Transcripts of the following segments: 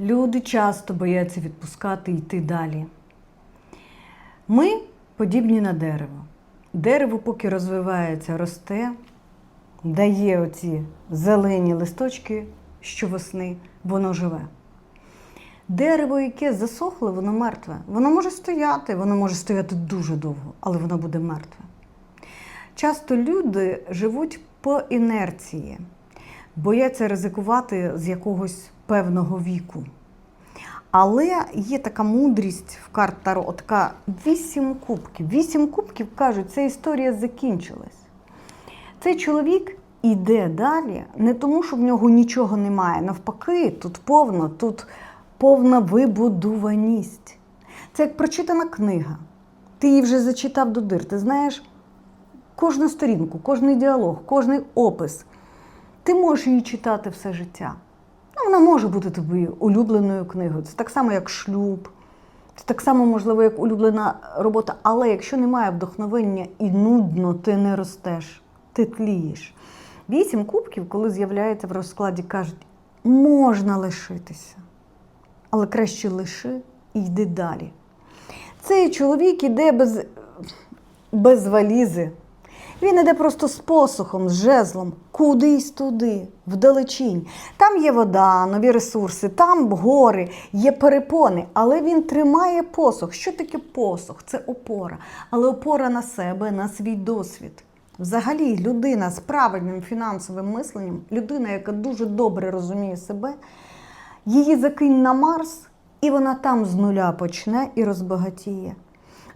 Люди часто бояться відпускати і йти далі. Ми подібні на дерево. Дерево, поки розвивається, росте, дає оці зелені листочки щовесни, воно живе. Дерево, яке засохло, воно мертве. Воно може стояти, воно може стояти дуже довго, але воно буде мертве. Часто люди живуть по інерції, бояться ризикувати з якогось певного віку. Але є така мудрість в карт Таро, така вісім кубків. Вісім кубків кажуть, ця історія закінчилась. Цей чоловік іде далі не тому, що в нього нічого немає. Навпаки, тут повно, тут повна вибудуваність. Це як прочитана книга. Ти її вже зачитав до дир. Ти знаєш кожну сторінку, кожний діалог, кожний опис. Ти можеш її читати все життя. Вона може бути тобою улюбленою книгою. Це так само, як шлюб, це так само, можливо, як улюблена робота. Але якщо немає вдохновення і нудно, ти не ростеш, ти тлієш. Вісім кубків, коли з'являється в розкладі, кажуть, можна лишитися, але краще лиши і йди далі. Цей чоловік іде без, без валізи. Він іде просто з посухом, з жезлом, кудись туди, вдалечінь. Там є вода, нові ресурси, там гори, є перепони, але він тримає посох. Що таке посох? Це опора. Але опора на себе, на свій досвід. Взагалі, людина з правильним фінансовим мисленням, людина, яка дуже добре розуміє себе, її закинь на Марс, і вона там з нуля почне і розбагатіє.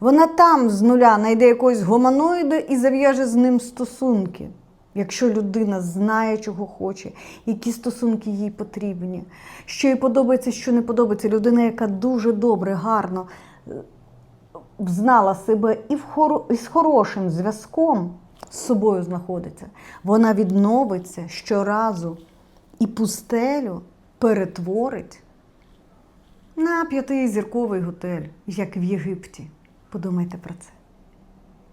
Вона там з нуля знайде якогось гуманоїда і зав'яже з ним стосунки. Якщо людина знає, чого хоче, які стосунки їй потрібні, що їй подобається, що не подобається. Людина, яка дуже добре, гарно е, знала себе і, в хоро... і з хорошим зв'язком з собою знаходиться, вона відновиться щоразу і пустелю перетворить на п'ятизірковий готель, як в Єгипті. Подумайте про це.